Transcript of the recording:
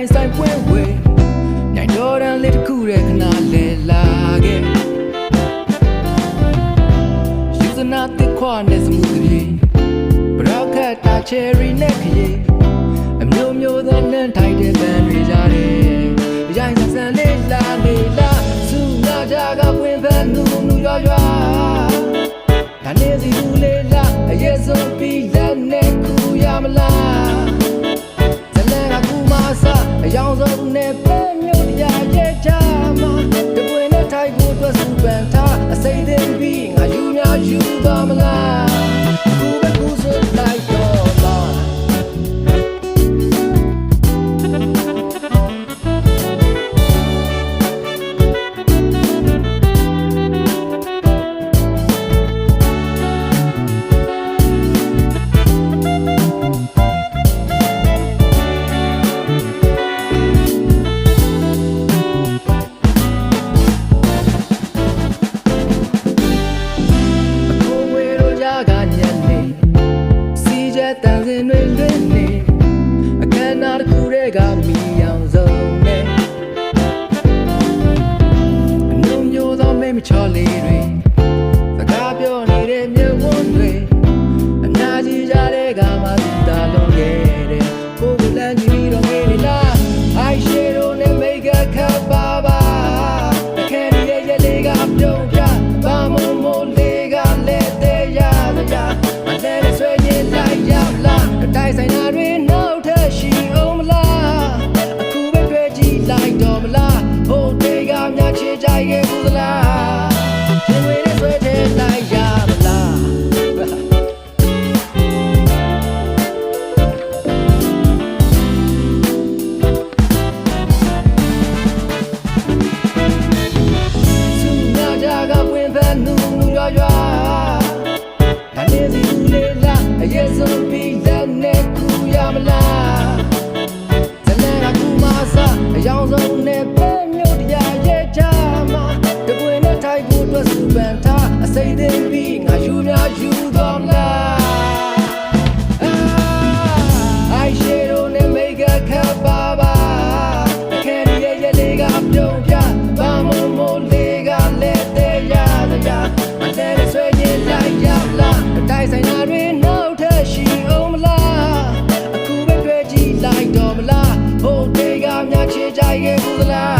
ဆိုင်ဆိုင်ပွင့်ဝေနိုင်တော်တန်လေးတစ်ခုတည်းခဏလဲလာခဲ့ယူစနာတစ်ခွနဲ့စမှုတပြေဘရော့ကတ်တာ cherry နဲ့ခရီးအမျိုးမျိုးသောနှမ်းထိုက်တဲ့ဗန်တွေကြားတယ်ရိုင်းစံစံလေးလာနေလာစူနာကြကပွင့်ဖက်နူနူရွာရွာ ပန်ထားအစိမ့်သိမ့်ပြီးငါယူများယူသွားမလား တန်စင်တွေလွင့်နေအခမ်းအနားတစ်ခုတည်းကမီအောင်ဆုံးနဲ့အနှုံမျိုးသောမိမချော်လေးတွေ တော့မလားဟိုတေကများချေကြရဲ့ဘူး တော်မလားဟိုတေကများချေကြရဲ့ဘူးလား